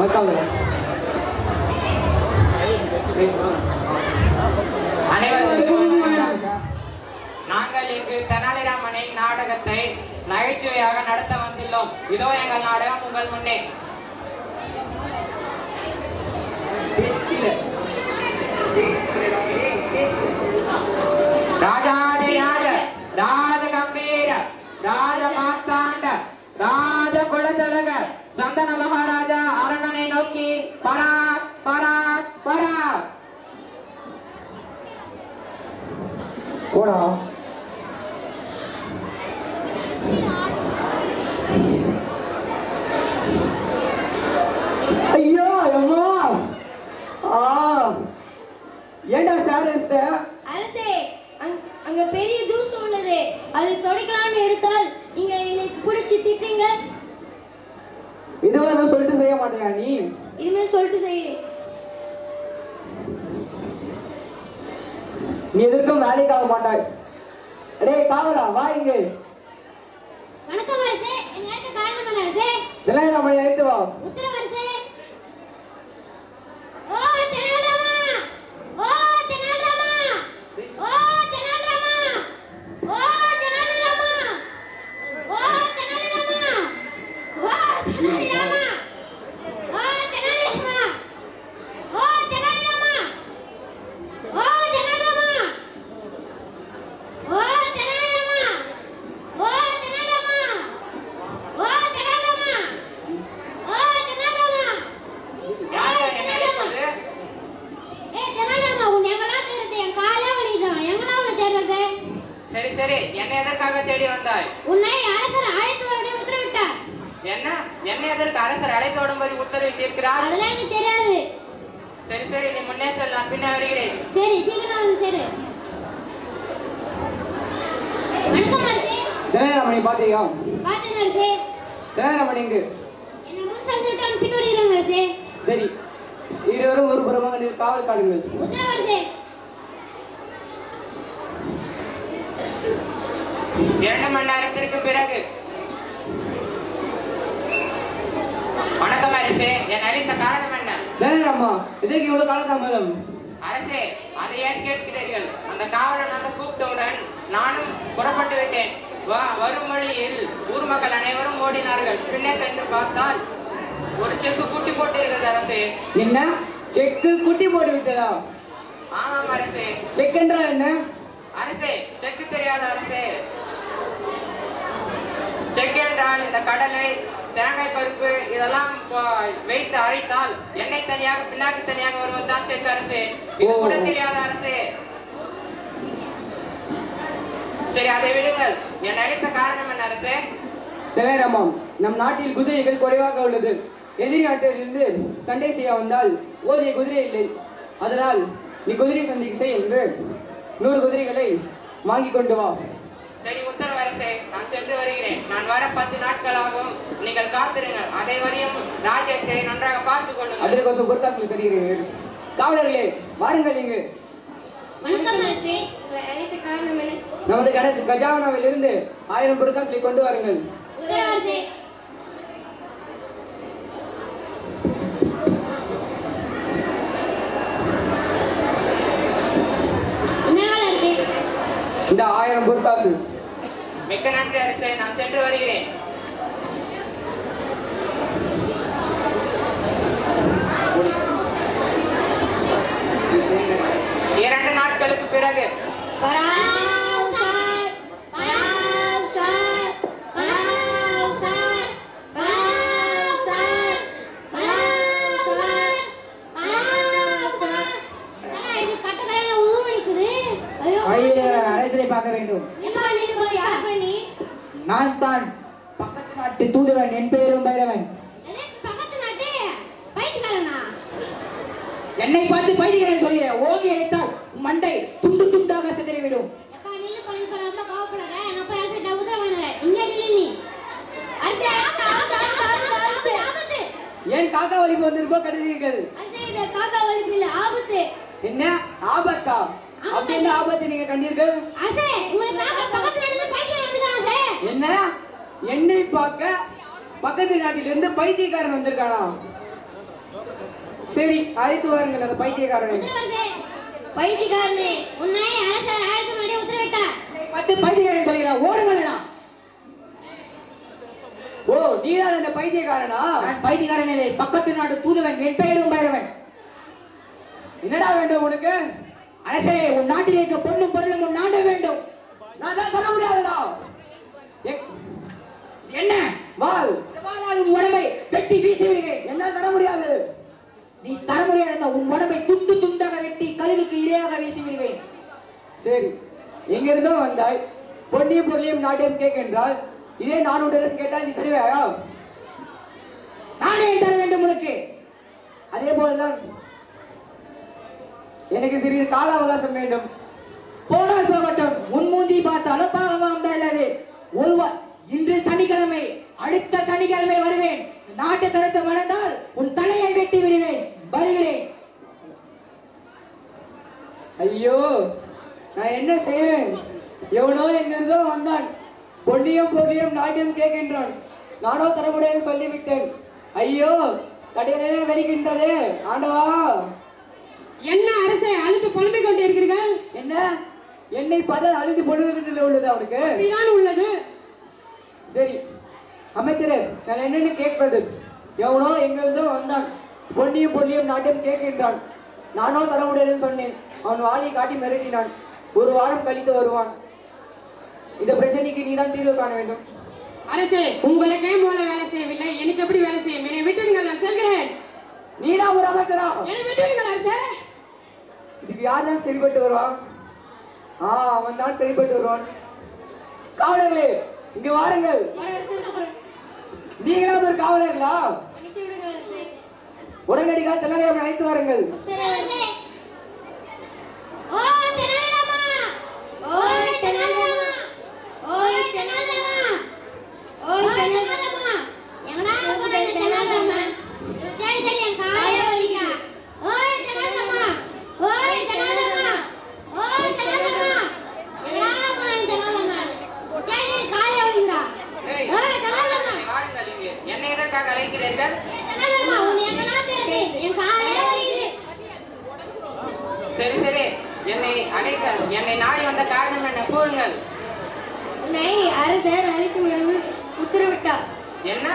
வணக்கம் நாங்கள் இங்கு தெனாலிராமனின் நாடகத்தை நகைச்சுவையாக நடத்த வந்துள்ளோம் இதோ எங்கள் நாடகம் உங்கள் முன்னே. ராஜாதிராஜ ராஜ கம்பீர அரசே அங்- அங்க பெரிய தூசு உள்ளது. அது துடைக்கலாம்னு எடுத்தால் நீங்க எனக்கு பிடிச்சி திட்டுங்க இதுவரை சொல்லிட்டு செய்ய மாட்டியா நீ? இனிமேல் சொல்லிட்டு செய்யுறேன் நீ எதற்கும் வேலைக்கு ஆக மாட்டாய். காவலா வா இங்க. வணக்கம் அரசே என் நேரத்தை காரணம் பண்ண அரசே? இதெல்லாம் நம்ம எடுத்து வா. உத்தரவு தினகரமணி பாத்தியா பார்த்தேன் அரசே தினகரமணி இங்கு. என்னை முன் சென்று விட்டு பின் வருகிறேன் அரசே சரி. இருவரும் ஒரு புறமாக நீர் காவல் காடுங்கள் உத்தரவு அரசே இரண்டு மணி நேரத்திற்கு பிறகு. வணக்கம் அரசே. என் அழைத்த காரணம் என்ன? தினகரம்மா இதற்கு இவ்வளவு காலதாமதம்? அரசே அதை ஏன் கேட்கிறீர்கள்? அந்த காவலன் அந்த கூப்பிட்டவுடன் நானும் புறப்பட்டு விட்டேன். வரும் வழியில் ஊர் மக்கள் அனைவரும் ஓடினார்கள். பின்னே சென்று பார்த்தால் ஒரு செக்கு கூட்டி போட்டிருக்கிறது அரசே. என்ன? செக்கு குட்டி போட்டு விட்டதா ஆமாம் அரசே. செக் என்றால் என்ன? அரசே செக்கு தெரியாத அரசே. செக் என்றால் இந்த கடலை தேங்காய் பருப்பு இதெல்லாம் வைத்து அரைத்தால் எண்ணெய் தனியாக பின்னாக்கு தனியாக வருவதுதான் செக் அரசே. இது கூட. தெரியாத அரசே. சரி அதை விடுங்கள். என் அழைத்த காரணம் என்ன அரசே? தினகரம்மாம் நம் நாட்டில் குதிரைகள் குறைவாக உள்ளது. எதிரி நாட்டிலிருந்து சண்டை செய்ய வந்தால் ஓதிய குதிரை இல்லை. அதனால் நீ குதிரை சண்டைக்கு செய் என்று நூறு குதிரைகளை வாங்கி கொண்டு வா. சரி உத்தரவு அரசே. நான் சென்று வருகிறேன். நான் வர பத்து நாட்களாகும். நீங்கள் காத்திருங்கள். அதை வரையும் ராஜ்யத்தை நன்றாக பார்த்துக் கொள்ளுங்கள். அதற்கோசம் பொற்காசுகள் தருகிறேன் காவலர்களே வாருங்கள் இங்கு. வணக்கம் அரசே. நமது கட கஜானாவில் இருந்து ஆயிரம் பொற்காசுகளை கொண்டு வாருங்கள். இந்த ஆயிரம் பொற்காசு. மிக்க நன்றி அரசே நான் சென்று வருகிறேன். இரண்டு நாட்களுக்கு பிறகு அரசரை பார்க்க வேண்டும். நான் தான் பக்கத்து நாட்டு தூதுவர் காக்காவுக்கு வந்து ரூபாய் கட்டுறீர்கள் காக்கா வலிப்பில் ஆபத்து. என்ன? ஆபத்தா? அப்படி என்ன ஆபத்து நீங்க கண்டீர்கள் என்ன? என்னை பார்க்க பக்கத்து நாட்டிலிருந்து பைத்தியக்காரன் வந்திருக்கானா? சரி அழைத்து வாருங்கள் அந்த பைத்தியக்காரனை. பைத்தியக்காரனே உன்னை அரசர் அழைத்து மறுபடியும் உத்தரவிட்டார். பத்து பைத்தியக்காரன் சொல்கிறான் ஓடுங்களா ஓ நீதான் அந்த பைத்தியக்காரனா? நான் பைத்தியக்காரன் இல்லை. பக்கத்து நாடு தூதுவன் என் பெயரும் பைரவன். என்னடா வேண்டும் உனக்கு? அரசரே உன் நாட்டில் இருக்க பொண்ணும் பொருளும் உன் நாட வேண்டும். நான் தான் தர முடியாதுடா. என்ன? வால். உன் உடம்பை வெட்டி வீசி விடுவேன் என்னால் தர முடியாது? நீ தர முடியாத உன் உடம்பை துண்டு துண்டாக வெட்டி கழுகுக்கு இரையாக வீசி விடுவேன் சரி. எங்கிருந்தோ வந்தாய். பொன்னியும் பொருளையும் நாட்டையும் கேட்கின்றால் இதே நான் உண்டு கேட்டால் நீ தருவாயா நானே தர வேண்டும் உனக்கு. அதே போலதான் எனக்கு சிறிது கால அவகாசம் வேண்டும். போனால் போகட்டும். உன் மூஞ்சி பார்த்தாலும் பாவம் தான் இல்லாது? ஒருவர் இன்று சனிக்கிழமை அடுத்த சனிக்கிழமை வருவேன். நாட்டு தரத்தை மறந்தால் உன் தலையை வெட்டி விடுவேன். வருகிறேன். ஐயோ நான் என்ன செய்வேன்? எவனோ எங்கிருந்தோ வந்தான். பொன்னியும் பொருளையும் நாட்டையும் கேட்கின்றான். நானோ தர முடியாது சொல்லிவிட்டேன். ஐயோ கடையிலே வெடிக்கின்றது ஆண்டவா. என்ன அரசே அழுத்து புலம்பிக் கொண்டிருக்கிறீர்கள்? என்ன? என்னை பத அழுதி பொழுதுல உள்ளது அவனுக்கு. அப்படிதான் உள்ளது. சரி அமைச்சரே நான் என்னன்னு கேட்பது. எவனோ எங்கிருந்தோ வந்தான். பொன்னியும் பொருளியும் நாட்டையும் கேட்கின்றான். நானோ தர முடியாதுன்னு சொன்னேன். அவன் வாயை காட்டி மிரட்டினான். ஒரு வாரம் கழித்து வருவான். இந்த பிரச்சனைக்கு நீதான் தீர்வு காண வேண்டும். அரசே உங்களுக்கே மூல வேலை செய்யவில்லை. எனக்கு எப்படி வேலை செய்யும்? என்னை விட்டுடுங்கள் நான் செல்கிறேன். நீதான் ஒரு அமைச்சரா என்னை விட்டுடுங்கள் அரசே. இதுக்கு யார் தான் சரிப்பட்டு வருவான் ஆ அவன் தான் சரிப்பட்டு வருவான். காவலர்களே இங்க வாருங்கள். நீங்களாம் ஒரு காவலர்களா? உடனடியாக தலைவரை அழைத்து வாருங்கள் உத்தரவரசே ஓ தெனாலிராமா ஓ தெனாலிராமா ஓ தெனாலிராமா ஓ தெனாலிராமா எங்கடா போன தெனாலிராமா தேடி தேடி என் காலே வலிக்கிறா ஓ தெனாலிராமா ஓ தெனாலிராமா ஓ தெனாலிராமா எங்கடா போன தெனாலிராமா தேடி தேடி காலே வலிக்கிறா ஏய், ஓ தெனாலிராமா வாருங்கள் இங்கே என்னை எதற்காக அழைக்கிறீர்கள் தெனாலிராமா உன்னை எங்கடா தேடி என் காலே வலிக்குது சரி சரி என்னை அழைக்க என்னை நாடி வந்த காரணம் என்ன? கூறுங்கள். உன்னை அரசர் உத்தரவிட்டார். என்ன?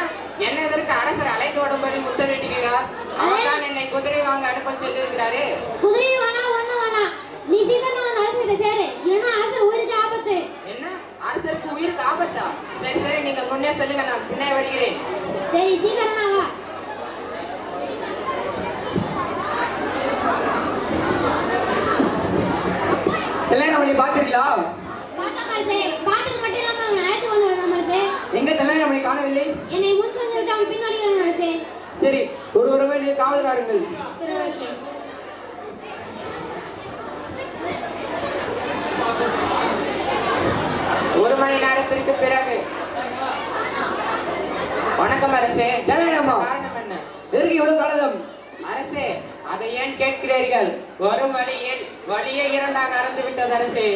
என்ன இதற்கு அரசர் அழைத்து விடும்படி உத்தரவிட்டிருக்கிறார்? அவர்தான் என்னை குதிரை வாங்க அனுப்ப சொல்லியிருக்கிறாரே. குதிரை வேணா ஒண்ணு வேணா நீ சீக்கிரம் வந்து அரசர்கிட்ட சேரு. இல்லைன்னா அரசர் உயிருக்கு ஆபத்து. என்ன? அரசருக்கு உயிருக்கு ஆபத்தா? சரி சரி நீங்க முன்னே சொல்லுங்க நான் பின்னே வருகிறேன். சரி சீக்கிரமா வா தெல்லாயிரமணி பாத்தீங்களா பார்த்தா மனசே பார்த்தது மட்டும் இல்லாம அவனை அழைத்து கொண்டு வந்த மனசே எங்க தெல்லாயிரமணி காணவில்லை என்னை முன் வந்து விட்டு அவன் பின்னாடி வர மனசே சரி ஒரு ஒருவர் நீ காவல்காரங்கள் ஒரு மணி நேரத்திற்கு பிறகு. வணக்கம் அரசே ஜனகராமா. காரணம் என்ன? எதற்கு இவ்வளவு காலம் அரசே அதை ஏன் கேட்கிறீர்கள்? வரும் வழியில் வழியே இரண்டாக அறந்து விட்டது அரசே.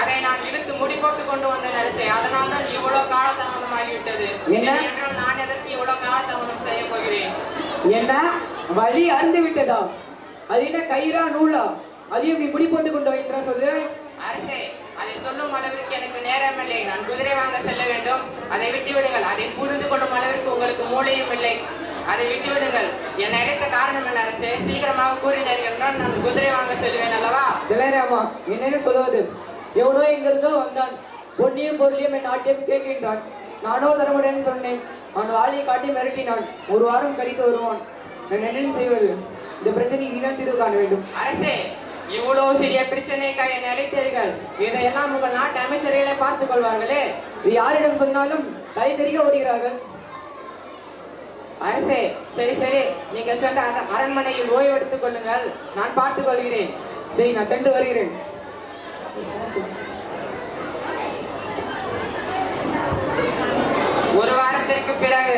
அதை நான் இழுத்து முடி போட்டு கொண்டு வந்தேன் அரசே அதனால் தான் இவ்வளவு காலதாமதம் ஆகிவிட்டது என்ன? என்றால் நான் எதற்கு இவ்வளவு காலதாமதம் செய்ய போகிறேன்? என்ன? வழி அறுந்து விட்டதா? அது என்ன கயிறா நூலா? அதையும் நீ முடி போட்டு கொண்டு வைக்கிறா சொல்லு அரசே அதை சொல்லும் அளவிற்கு எனக்கு நேரமில்லை நான் குதிரை வாங்க செல்ல வேண்டும். அதை விட்டு விடுங்கள் அதை புரிந்து கொள்ளும் அளவிற்கு உங்களுக்கு மூளையும் இல்லை. அதை விட்டு விடுங்கள் என்னை அழைத்த காரணம் என்ன அரசே சீக்கிரமாக கூறினீர்கள் என்றால் நான் குதிரை வாங்க செல்வேன் அல்லவா? தெல்லாயிரமா என்னன்னு சொல்லுவது? எவனோ எங்கிருந்தோ வந்தான். பொன்னியும் பொருளியும் என் நாட்டையும் கேட்கின்றான். நானோ தரமுடன் சொன்னேன். அவன் வாளியை காட்டி மிரட்டினான். ஒரு வாரம் கழித்து வருவான். நான் என்னென்னு செய்வது? இந்த பிரச்சனைக்கு நீதான் தீர்வு காண வேண்டும். அரசே இவ்வளவு சிறிய பிரச்சனைக்காக என்னை அழைத்தீர்கள்? இதையெல்லாம் உங்கள் நாட்டு அமைச்சர்களே பார்த்துக் கொள்வார்களே. இது யாரிடம் சொன்னாலும் கை தெரிய ஓடுகிறார்கள். அரசே சரி சரி. நீங்க சென்ற அர- அரண்மனையில் ஓய்வு எடுத்துக் கொள்ளுங்கள். நான் பார்த்துக் கொள்கிறேன். சரி நான் சென்று வருகிறேன். ஒரு வாரத்திற்கு பிறகு.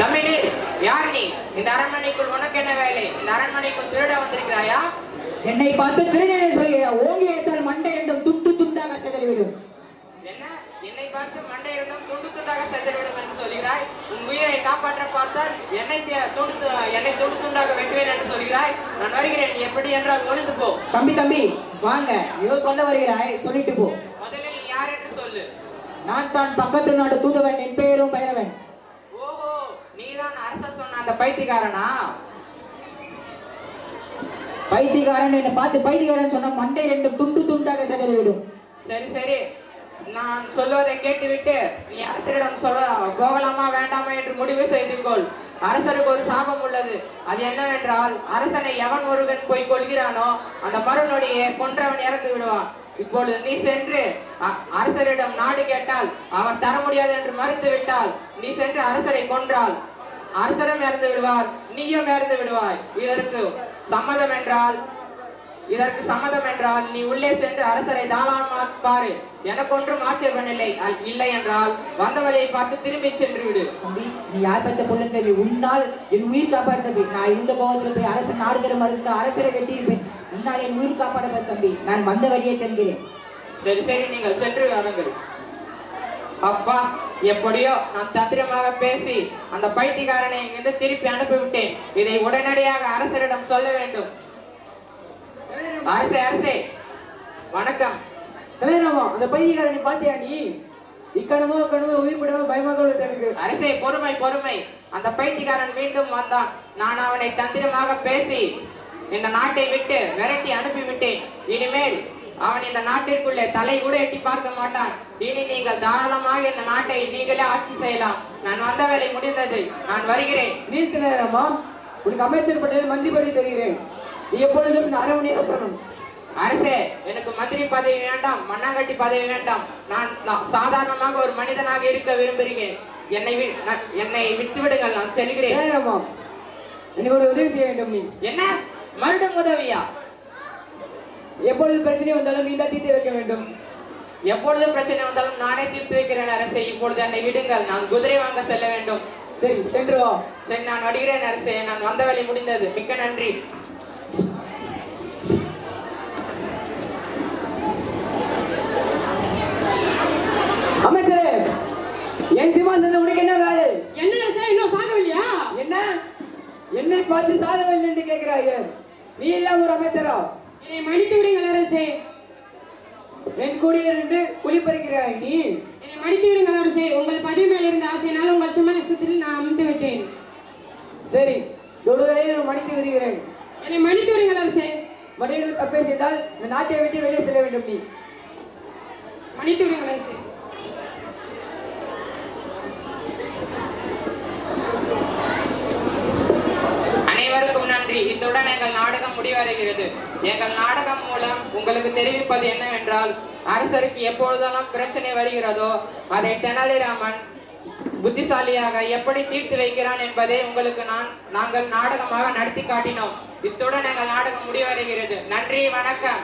தமிழில் யார் நீ? இந்த அரண்மனைக்குள் உனக்கு என்ன வேலை? இந்த அரண்மனைக்குள் திருட வந்திருக்கிறாயா? என்னை பார்த்து திருடனை சொல்கிறேன் ஓங்கி எடுத்தால் மண்டை என்றும் துண்டு பார்த்து மண்டையுடன் துண்டு துண்டாக சென்றுவிடும் என்று சொல்கிறாய். உன் உயிரை காப்பாற்ற பார்த்தால் என்னை துண்டு என்னை துண்டு துண்டாக வெட்டுவேன் என்று சொல்கிறாய். நான் வருகிறேன். எப்படி என்றால் ஒழுந்து போ. தம்பி தம்பி வாங்க. ஏதோ சொல்ல வருகிறாய். சொல்லிட்டு போ. முதலில் நீ யார் என்று சொல்லு. நான் தான் பக்கத்து நாடு தூதுவன். என் பெயரும் பயிரவன் ஓஹோ நீதான் அரச சொன்ன அந்த பைத்தியக்காரனா? பைத்தியக்காரன் என்ன பார்த்து பைத்தியக்காரன் சொன்ன மண்டை ரெண்டு துண்டு துண்டாக செதறிவிடும். சரி சரி. நான் சொல்வதை கேட்டுவிட்டு நீ அரசரிடம் சொல்ல போகலாமா வேண்டாமா என்று முடிவு செய்து கொள். அரசருக்கு ஒரு சாபம் உள்ளது. அது என்னவென்றால் அரசனை எவன் ஒருவன் போய் கொள்கிறானோ அந்த மறுநொடியே கொன்றவன் இறந்து விடுவான். இப்பொழுது நீ சென்று அ- அரசரிடம் நாடு கேட்டால் அவர் தர முடியாது என்று மறுத்து விட்டால் நீ சென்று அரசரை கொன்றால் அரசரும் இறந்து விடுவார் நீயும் இறந்து விடுவாய். இதற்கு சம்மதம் என்றால் இதற்கு சம்மதம் என்றால் நீ உள்ளே சென்று அரசரை தாராளமாக பாரு. எனக்கு ஒன்றும் ஆட்சேபமில்லை அல்- இல்லை என்றால் வந்த வழியை பார்த்து திரும்பி சென்று விடு நீ யார் பத்த பொண்ணு தம்பி? உன்னால் என் உயிர் காப்பாடு தம்பி. நான் இருந்த கோபத்தில் போய் அரசன் நாடு தர மறுத்த அரசரை வெட்டியிருப்பேன். உன்னால் என் உயிர் காப்பாட தம்பி. நான் வந்த வழியே செல்கிறேன். சரி சரி நீங்கள் சென்று வாருங்கள். அப்பா எப்படியோ நான் தந்திரமாக பேசி அந்த பைத்தியக்காரனை இங்கிருந்து திருப்பி அனுப்பிவிட்டேன். இதை உடனடியாக அரசரிடம் சொல்ல வேண்டும். அரசே அரசே. வணக்கம். கலைராமா அந்த பைத்தியக்காரனை பாத்தியா நீ? இக்கணமோ கணமோ உயிர் விடாம பயமாக உள்ளது எனக்கு. அரசே பொறுமை பொறுமை. அந்த பைத்தியக்காரன் மீண்டும் வந்தான். நான் அவனை தந்திரமாக பேசி இந்த நாட்டை விட்டு விரட்டி அனுப்பிவிட்டேன். இனிமேல் அவன் இந்த நாட்டிற்குள்ளே தலை கூட எட்டி பார்க்க மாட்டான். இனி நீங்கள் தாராளமாக இந்த நாட்டை நீங்களே ஆட்சி செய்யலாம். நான் வந்த வேலை முடிந்தது. நான் வருகிறேன். நீர் கலைராமா உனக்கு அமைச்சர் பட்டியல் மந்திபடி தருகிறேன். நீ எப்பொழுதும் இந்த அரவணை அப்புறம் அரசே எனக்கு மந்திரி பதவி வேண்டாம் மண்ணாங்கட்டி பதவி வேண்டாம். நான் சாதாரணமாக ஒரு மனிதனாக இருக்க விரும்புகிறேன். என்னை என்னை விட்டு விடுங்கள் நான் செல்கிறேன். எனக்கு ஒரு உதவி செய்ய வேண்டும் நீ. என்ன? மறுடும் உதவியா? எப்பொழுது பிரச்சனை வந்தாலும் நீ தான் தீர்த்து வைக்க வேண்டும். எப்பொழுது பிரச்சனை வந்தாலும் நானே தீர்த்து வைக்கிறேன் அரசே. இப்பொழுது என்னை விடுங்கள் நான் குதிரை வாங்க செல்ல வேண்டும். சரி சென்று வா. சரி நான் வருகிறேன் அரசே. நான் வந்த வேலை முடிந்தது. மிக்க நன்றி அமைச்சரே என் சிம்மாசனத்தில் உனக்கு என்ன வேலை என்ன அரசே இன்னும் சாகவில்லையா? என்ன? என்னை பார்த்து சாதவில்லை என்று கேட்கிறாய். நீ எல்லாம் ஒரு அமைச்சரா? என்னை மன்னித்து விடுங்கள் அரசே. என் கூடியிருந்து குளிப்பறிக்கிறாய் நீ? என்னை மன்னித்து விடுங்கள் அரசே. உங்கள் பதவி மேல் இருந்த ஆசையினால் உங்கள் சுமனசத்தில் நான் அமர்ந்து விட்டேன். சரி தொடுவதை நான் மன்னித்து விடுகிறேன். என்னை மன்னித்து விடுங்கள் அரசே. மனிதர்கள் தப்பை செய்தால் இந்த நாட்டை விட்டு வெளியே செல்ல வேண்டும் நீ. மன்னித்து விடுங்கள் அரசே அனைவருக்கும் நன்றி இத்துடன் எங்கள் நாடகம் முடிவடைகிறது. எங்கள் நாடகம் மூலம் உங்களுக்கு தெரிவிப்பது என்னவென்றால் அரசருக்கு எப்பொழுதெல்லாம் பிரச்சனை வருகிறதோ அதை தெனாலிராமன் புத்திசாலியாக எப்படி தீர்த்து வைக்கிறான் என்பதை உங்களுக்கு நான் நாங்கள் நாடகமாக நடத்தி காட்டினோம். இத்துடன் எங்கள் நாடகம் முடிவடைகிறது. நன்றி வணக்கம்.